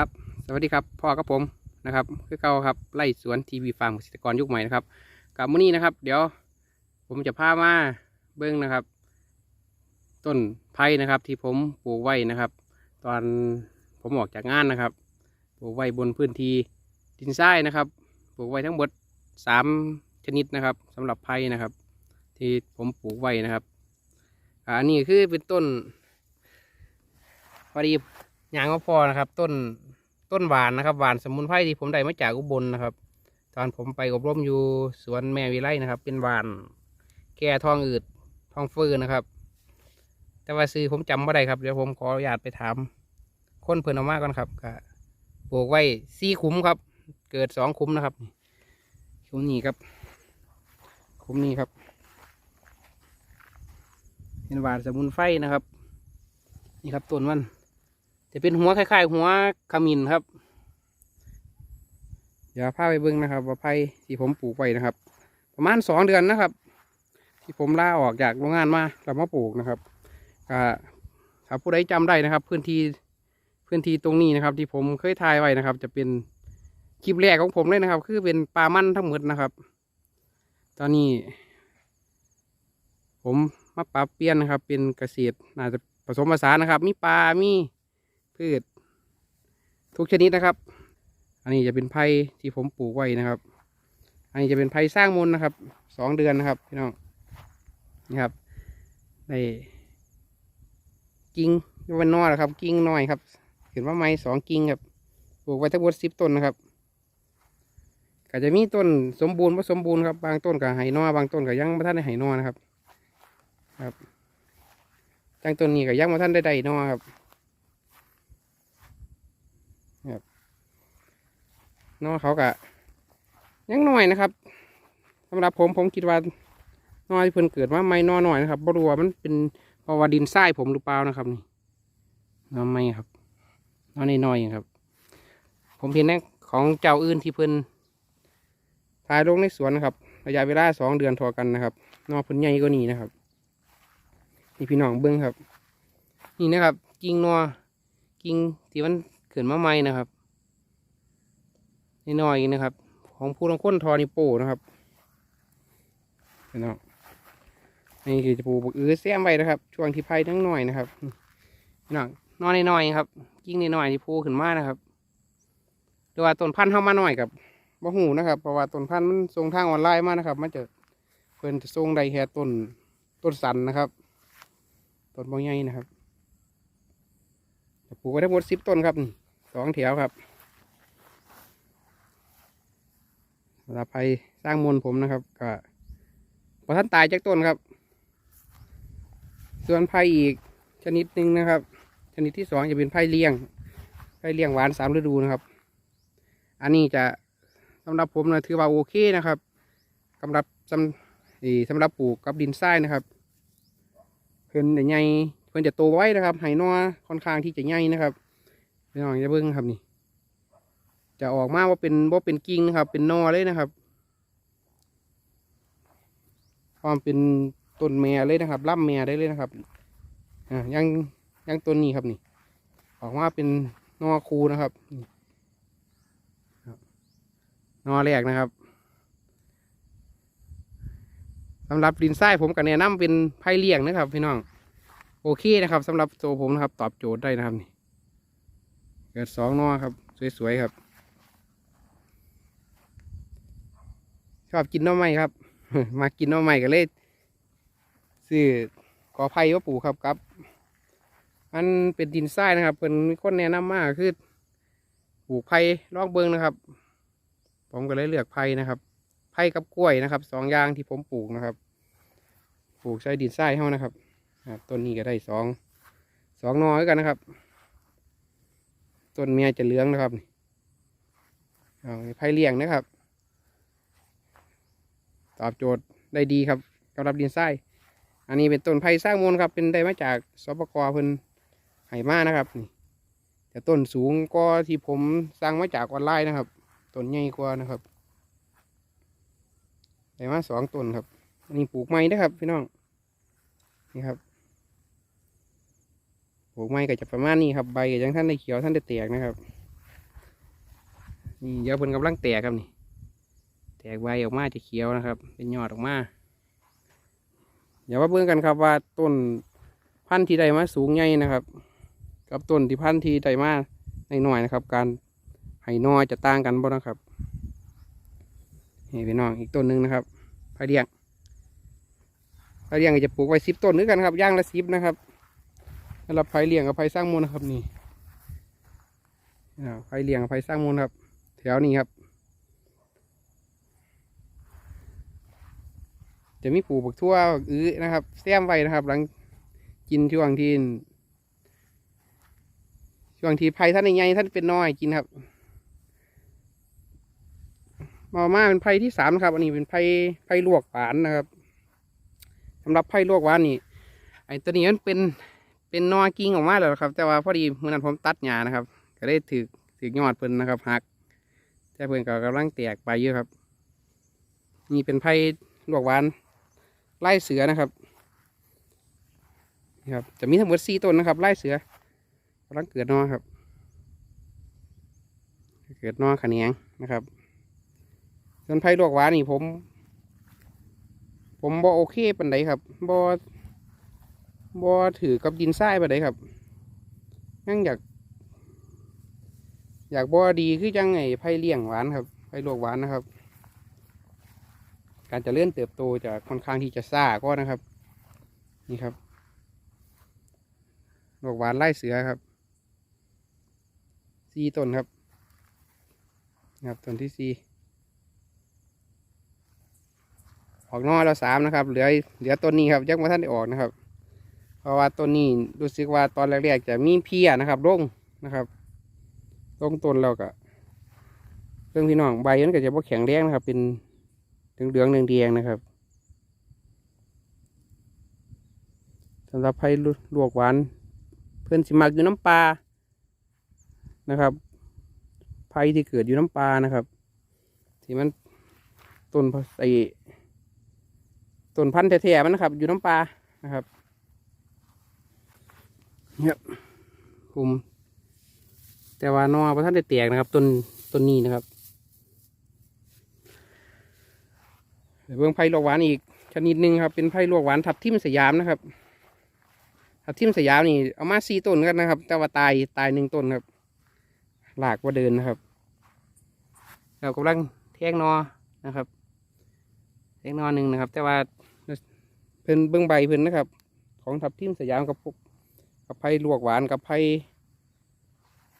ครับ สวัสดีครับพ่อกับผมนะครับคือเก่าครับไล่สวนทีวีฟาร์มเกษตรกรยุคใหม่นะครับกับมื้อนี้นะครับ เดี๋ยวผมจะพามาเบิ้งนะครับ ต้นไผ่นะครับ ที่ผมปลูกไว้นะครับ ตอนผมออกจากงานนะครับปลูกไว้บนพื้นที่ดินทรายนะครับปลูกไว้ทั้งหมดสามชนิดนะครับสำหรับไผ่นะครับ ที่ผมปลูกไว้นะครับอันนี้คือเป็นต้นพอดี ยางก็พอนะครับ ต้นต้นหวานนะครับหวานสมุนไพรที่ผมได้มาจากอุบลนะครับ ตอนผมไปอบรมอยู่สวนแม่วิไลนะครับ เป็นหวาน แก่ท้องอืดท้องฟื้นนะครับ แต่ว่าซื้อผมจำไม่ได้ครับเดี๋ยวผมขออนุญาตไปถามคนเพิ่นเอามาก่อนครับก็ปลูกไว้สี่คุ้มครับ เกิดสองคุ้มนะครับคุ้มนี้ครับ คุ้มนี้ครับเป็นหวานสมุนไพรนะครับ นี่ครับต้นมัน จะเป็นหัวคล้ายๆ หัวขมิ้นครับ เดี๋ยวพาไปเบิ้งนะครับ ว่าไผ่ที่ผมปลูกไว้นะครับ ประมาณสองเดือนนะครับ ที่ผมลาออกจากโรงงานมาเรามาปลูกนะครับก็ถ้าผู้ใดจำได้นะครับ พื้นที่พื้นที่ตรงนี้นะครับ ที่ผมเคยถ่ายไว้นะครับ จะเป็นคลิปแรกของผมเลยนะครับ คือเป็นปลามันทั้งหมดนะครับ ตอนนี้ ผมมาปรับเปลี่ยนนะครับ เป็นเกษตรน่าจะผสมผสานนะครับ มีปลามี พืช ทุกชนิดนะครับ อันนี้จะเป็นไผ่ที่ผมปลูกไว้นะครับ อันนี้จะเป็นไผ่สร้างมูลนะครับสองเดือนนะครับพี่น้องนี่ครับได้กิ่งวันนอแล้วครับ กิ่งน้อยครับ เห็นว่าไม้สองกิ่งครับปลูกไว้ทั้งหมดสิบต้นนะครับก็จะมีต้นสมบูรณ์ผสมบูรณ์ครับบางต้นก็ไหนอบางต้นก็ยังไม่ทันได้ไหนอนะครับ ครับจังต้นนี้ก็ยังไม่ทันได้ได้นอครับ น้อเขากะยังน้อยนะครับสำหรับผมผมคิดว่าน้อยเพิ่นเกิดมาไม่น้อหน่อยนะครับบรัวมันเป็นเพราะว่าดินทรายผมหรือเปล่านะครับนี่น้อไม่ครับน้อยน้อยครับ ผมเห็นในของเจ้าอื่นที่เพิ่นถ่ายลงในสวนนะครับระยะเวลาสองเดือนทอกันนะครับนอเพิ่นใหญ่กว่านี้นะครับนี่พี่น้องเบิ้งครับ นี่นะครับ กิ่งนอกิ่งที่มันเกิดมาใหม่นะครับ น้อยๆนะครับ ของผู้ลงค้นทอนิโป้นะครับเห็นไหมนี่คือจะปลูกอื้อแซมไว้นะครับ ช่วงที่ไผ่ทั้งหน่อยนะครับน้องนอนน้อยๆครับกิ่งน้อยๆที่พูขึ้นมานะครับหรือว่าต้นพันธุ์เข้ามาหน่อยกับบ่หูนะครับเพราะว่าต้นพันธุ์มันส่งทางออนไลน์มานะครับ มันจะเพิ่นจะส่งได้แค่ต้นต้นสันนะครับต้นบางใหญ่นะครับจะปลูกไว้ทั้งหมดสิบต้นครับนี่สองแถวครับ สำหรับไผ่สร้างมวลผมนะครับก็พอท่านตายจากต้นครับ ส่วนไผ่อีกชนิดหนึ่งนะครับ ชนิดที่สองจะเป็นไผ่เลี้ยงไผ่เลี้ยงหวานสามฤดูนะครับ อันนี้จะสำหรับผมนะถือว่าโอเคนะครับสำหรับสำสำหรับปลูกกับดินทรายนะครับ เพิ่นใหญ่เพิ่นจะโตไว้นะครับไหนอค่อนข้างที่จะใหญ่นะครับน้องจะเบิ้งครับนี่ จะออกมาว่าเป็นว่าเป็นกิ่งนะครับ เป็นนอเลยนะครับ ความเป็นต้นแม่เลยนะครับล่ำแม่ได้เลยนะครับอ่ายังยังต้นนี้ครับนี่ ออกมาเป็นนอคูนะครับนอแรกนะครับสำหรับดินทรายผมกับแนะนำเป็นไผ่เลี้ยงนะครับ พี่น้อง โอเคนะครับสำหรับตัวผมนะครับ ตอบโจทย์ได้นะครับนี่เกิดสองนอครับ สวยๆครับ ชอบกินน้อไม้ครับ มากินน้อไม้ก็เลยซื้อกอไผ่ว่าปลูกครับครับมันเป็นดินทรายนะครับเป็นคนแนะนำมากคือปลูกไผ่ลอกเบิงนะครับ ผมก็เลยเลือกไผ่นะครับไผ่กับกล้วยนะครับสองอย่างที่ผมปลูกนะครับ ปลูกใช้ดินทรายเท่านะครับต้นนี้ก็ได้สองสองนอด้วยกันนะครับต้นเมียจะเหลืองนะครับเอาไผ่เลี้ยงนะครับ ตอบโจทย์ได้ดีครับสำหรับดินทรายอันนี้เป็นต้นไผ่สร้างมูลครับ เป็นได้มาจากสปกเพิ่นไหมานะครับนี่แต่ต้นสูงก็ที่ผมสร้างมาจากออนไลน์นะครับต้นใหญ่กว่านะครับได้มาสองต้นครับอันนี้ปลูกไม้นะครับพี่น้องนี่ครับปลูกไม้ก็จะประมาณนี้ครับใบก็ยังท่านได้เขียวท่านได้แตกนะครับนี่เดี๋ยวเพิ่นกำลังแตกครับนี่ แตกใบออกมาจะเขียวนะครับ เป็นยอดออกมาเดี๋ยวมาเบิ่งกันครับว่าต้นพันธุ์ที่ใดมาสูงใหญ่นะครับ กับต้นที่พันธุ์ที่ใดมาในหน่อยนะครับ การไห้นอจะต่างกันบ่นะครับนี่พี่น้องอีกต้นหนึ่งนะครับพายเลี้ยงพายเลี้ยงจะปลูกไว้สิบต้นด้วยกันครับย่างละสิบนะครับสำหรับพายเลี้ยงกับพายสร้างมูลนะครับนี่อ่าพายเลี้ยงกับพายสร้างมูลครับ แถวนี้ครับ จะมีปลูกบักทั่วบักอื้อนะครับแซมไว้นะครับ หลังกินช่วงที่ช่วงที่ไผ่ท่านใหญ่ท่านเป็นน้อยกินครับมาม่าเป็นไผ่ที่สามครับ อันนี้เป็นไผ่ไผ่ลวกหวานนะครับสำหรับไผ่ลวกหวานนี่ ไอ้ตัวนี้มันเป็นเป็นนอกิ่งออกมาแล้วครับ แต่ว่าพอดีเมื่อนั้นผมตัดหญ้านะครับ ก็ได้ถือถือยอดเพิ่นนะครับหักแต่เพิ่นก็กำลังแตกไปเยอะครับ นี่เป็นไผ่ลวกหวาน ไล่เสือนะครับนี่ครับ จะมีทั้งหมดสี่ต้นนะครับ ไล่เสือกำลังเกิดนอครับ เกิดนอขะแหนงนะครับ ส่วนไผ่ลวกหวานนี่ผม ผมบอโอเคปันไดครับบอบอถือกับดินทรายปันไดครับยังอยาก อยากบอดีคือจังไงไผ่เลี้ยงหวานครับไผ่ลวกหวานนะครับ การจะเลื่อนเติบโตจะค่อนข้างที่จะซ่าก็นะครับ นี่ครับดอกหวานไล่เสือครับสี่ต้นครับนะครับต้นที่สี่ออกนอแล้วสามนะครับ เหลือเหลือต้นนี้ครับยังไม่ท่านได้ออกนะครับ เพราะว่าต้นนี้รู้สึกว่าตอนแรกๆจะมีเพียนะครับร่งนะครับร่งต้นแล้วก็เรื่องพี่น้องใบมันก็จะพวกแข็งแรงนะครับ เป็น เหลืองๆแดงๆนะครับสำหรับไผ่ลวกหวาน เพื่อนสิมักอยู่น้ำปลานะครับไผ่ที่เกิดอยู่น้ำปลานะครับที่มันต้นไอต้นพันธุ์แท้ๆมันนะครับ อยู่น้ำปลานะครับเนี่ยผมแต่ว่านอพระท่านได้แตกนะครับต้นต้นนี้นะครับ เบื้องไผ่ลวกหวานอีกชนิดหนึ่งครับ เป็นไผ่ลวกหวานทับทิมสยามนะครับ ทับทิมสยามนี่เอามาสี่ต้นกันนะครับ แต่ว่าตายตายหนึ่งต้นครับ หลากว่าเดินนะครับ เรากำลังแทงนอนะครับแทงนอหนึ่งนะครับ แต่ว่าเพิ่นเบื้องใบเพิ่นนะครับ ของทับทิมสยามกับพวกกับไผ่ลวกหวานกับไผ่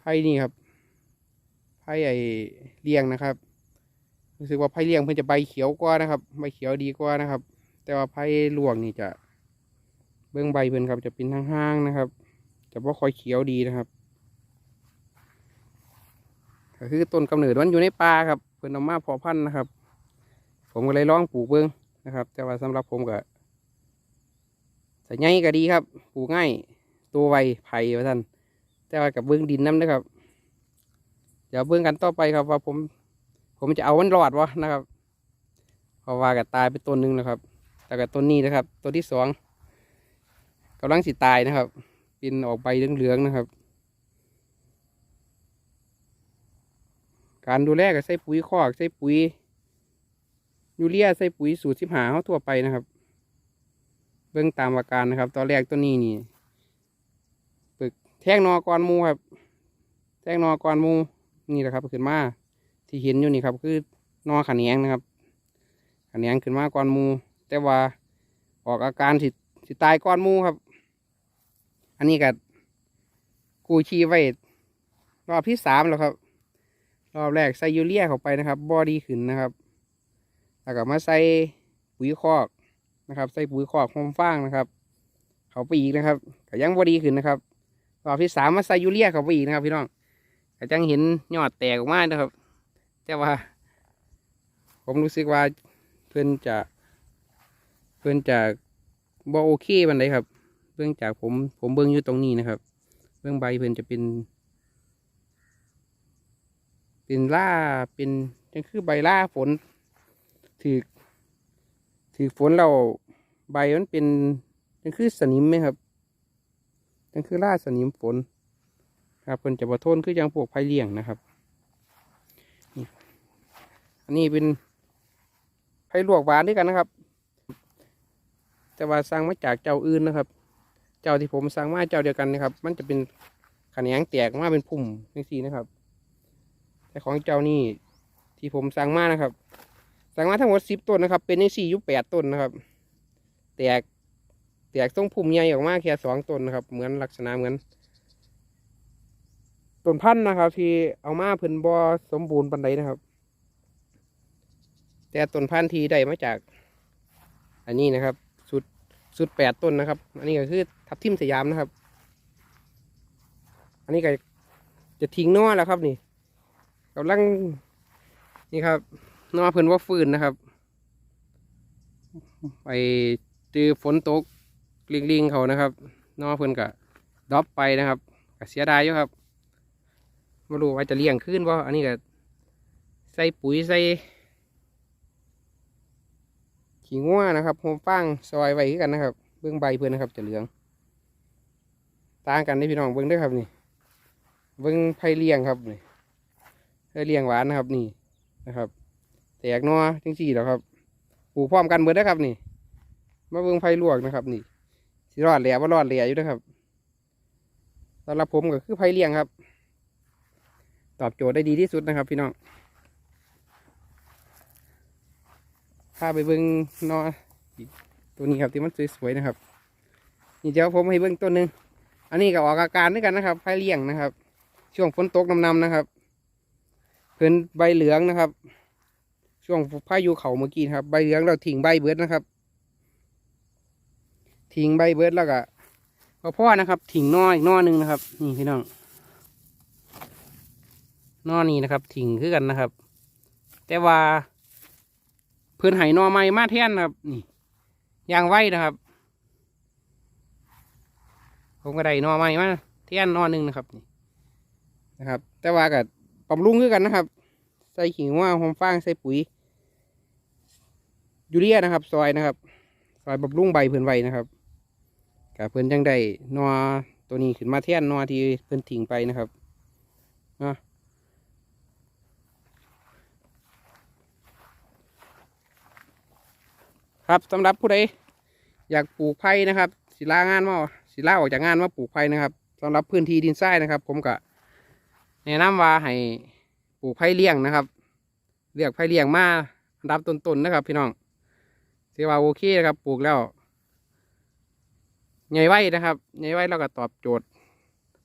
ไผ่นี่ครับไผ่ไอเลี้ยงนะครับ รู้สึกว่าไผ่เลี้ยงเพิ่นจะใบเขียวกว่านะครับ ใบเขียวดีกว่านะครับ แต่ว่าไผ่ลวกนี่จะเบื้องใบเพิ่นครับจะเป็นห้างๆนะครับจะบ่ค่อยเขียวดีนะครับก็คือต้นกำเนิดมันอยู่ในป่าครับ เพิ่นเอามาพาะพันธุ์นะครับ ผมก็เลยลองปลูกเบิ้องนะครับ แต่ว่าสำหรับผมก็ใส่ใหญ่ก็ดีครับ ปลูกง่าย ตัวไวไผ่ว่าท่านแต่ว่ากับเบื้องดินน้ำนะครับ เดี๋ยวเบื้องกันต่อไปครับว่าผม ผมจะเอามันรอดวะนะครับเพราะว่ากับตายไปต้นหนึ่งนะครับ แต่กับต้นนี้นะครับต้นที่สองกำลังสิตายนะครับ เปินออกใบเหลืองๆนะครับ การดูแลก็ใส่ปุ๋ยคอกใส่ปุ๋ยยูเรียใส่ปุ๋ยสูตรสิบหาเขาทั่วไปนะครับ เบื้องตามอาการนะครับ ตอนแรกต้นนี้นี่ปึกแท่งนอกรมูครับ แท่งนอกรมูนี่แหละครับขึ้นมา ที่เห็นอยู่นี่ครับ คือนอขันแยงนะครับขันแยงขึ้นมาก่อนมู แต่ว่าออกอาการสิสิตายก่อนมูครับ อันนี้กับกูชีไว้รอบที่สามแล้วครับ รอบแรกใส่ยูเรียเข้าไปนะครับบอดีขึ้นนะครับแล้วก็มาใส่ปุ๋ยคอกนะครับ ใส่ปุ๋ยคอกโฮมฟางนะครับ เขาไปอีกนะครับก็ยังบอดีขึ้นนะครับรอบที่สามมาใส่ยูเรียเข้าไปอีกนะครับ พี่น้องก็จังเห็นยอดแตกออกมานะครับ แต่ว่า ผมรู้สึกว่าเพื่อนจะเพื่อนจะบอโอเคบันไดครับเบื้องจากผมผมเบื้องอยู่ตรงนี้นะครับ เบื้องใบเพื่อนจะเป็น เป็นล่าเป็นจังคือใบล่าฝนถือถือฝนเราใบมันเป็นจังคือสนิมไหมครับจังคือล่าสนิมฝนครับเพิ่อนจะบ่ทนคือยังพวกไผ่เลี้ยงนะครับ อันนี้เป็นไผ่ลวกหวานด้วยกันนะครับ แต่ว่าสั่งมาจากเจ้าอื่นนะครับ เจ้าที่ผมสั่งมาเจ้าเดียวกันนะครับ มันจะเป็นขนงแตกมาเป็นพุ่มนี่สีนะครับ แต่ของเจ้านี่ที่ผมสั่งมานะครับ สั่งมาทั้งหมดสิบต้นนะครับ เป็นในสี่ยุแปดต้นนะครับ แตกแตกทรงพุ่มใหญ่ออกมาแค่สองต้นนะครับ เหมือนลักษณะเหมือนต้นพันธุ์นะครับ ที่เอามาเพิ่นบอสมบูรณ์ปันใดนะครับ แต่ต้นพันธุ์ที่ได้มาจาก อันนี้นะครับสุดสุดแปดต้นนะครับ อันนี้ก็คือทับทิมสยามนะครับ อันนี้ก็จะทิ้งนอแล้วครับนี่กำลังนี่ครับนอเพิ่นว่าฟืนนะครับ ไปตือฝนตกลิงๆเขานะครับนอเพิ่นก็ดรอปไปนะครับก็เสียดายอยู่ครับไม่รู้ว่าจะเลี้ยงขึ้นบ่าอันนี้ก็ใส่ปุ๋ยใส่ ขี้งัวนะครับโฮมฟางซอยไว้กันนะครับ เบื้องใบเพื่อนนะครับจะเหลือง ต่างกันนี่พี่น้องเบื้องด้วยครับนี่ เบิ้องไผ่เลี้ยงครับนี่ไผ่เลี้ยงหวานนะครับนี่นะครับ แตกหนัวจังสี่แล้วครับปลูกพร้อมกันเบิดนะครับนี่ มาเบิ้องไผ่ลวกนะครับนี่สิรอดแหล่ว่ารอดแหล่อยู่นะครับสำหรับผมก็คือไผ่เลี้ยงครับ ตอบโจทย์ได้ดีที่สุดนะครับ พี่น้อง พาไปเบิ้งนอตัวนี้ครับที่มันสวยๆนะครับ นี่เดี๋ยวผมให้เบิ้งต้นหนึ่งอันนี้ก็ออกอาการด้วยกันนะครับไผ่เลี้ยงนะครับ ช่วงฝนตกนำๆนะครับเพิ่นใบเหลืองนะครับ ช่วงพายุเขาเมื่อกี้ครับ ใบเหลืองเราทิ้งใบเบิดนะครับ ทิ้งใบเบิดแล้วก็พอพ่อนะครับทิ้งนออีกนอหนึ่งนะครับ นี่พี่น้องนอนี้นะครับทิ้งคือกันนะครับ แต่ว่า เพิ่นไห้นอใหม่มาแทนนะครับ นี่ยางไว้นะครับ ผมก็ได้นอใหม่มาแทนหนอหนึ่งนะครับนี่นะครับ แต่ว่ากับบำรุงคือกันนะครับ ใส่ขิงว่าหอมฟางใส่ปุ๋ยยูเรียนะครับ ซอยนะครับ ซอยบำรุงใบเพื่อนไว้นะครับกับเพื่อนจังได้นอตัวนี้ขึ้นมาแท่นนอที่เพื่อนทิ้งไปนะครับเนาะ ครับสำหรับผู้ใดอยากปลูกไผ่นะครับศิลางานมาศิลาออกจากงานมาปลูกไผ่นะครับสำหรับพื้นที่ดินทรายนะครับ ผมก็แนะนำว่าให้ปลูกไผ่เลี้ยงนะครับเลือกไผ่เลี้ยงมาอันดับต้นๆนะครับ พี่น้องถือว่าโอเคนะครับ ปลูกแล้วใหญ่ไว้นะครับใหญ่ไว้แล้วก็ตอบโจทย์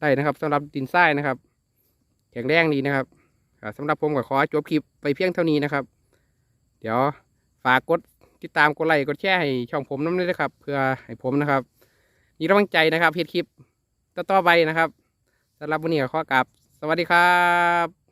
ได้นะครับสำหรับดินทรายนะครับ แข็งแรงดีนะครับอ่าสำหรับผมก็ขอจบคลิปไปเพียงเท่านี้นะครับ เดี๋ยวฝากกด ติดตามกดไลค์กดแชร์ให้ช่องผมน้ำด้วยนะครับ เพื่อให้ผมนะครับ มีกำลังใจนะครับเฮ็ดคลิปต่อๆไปนะครับสำหรับวันนี้ก็ขอกลับ สวัสดีครับ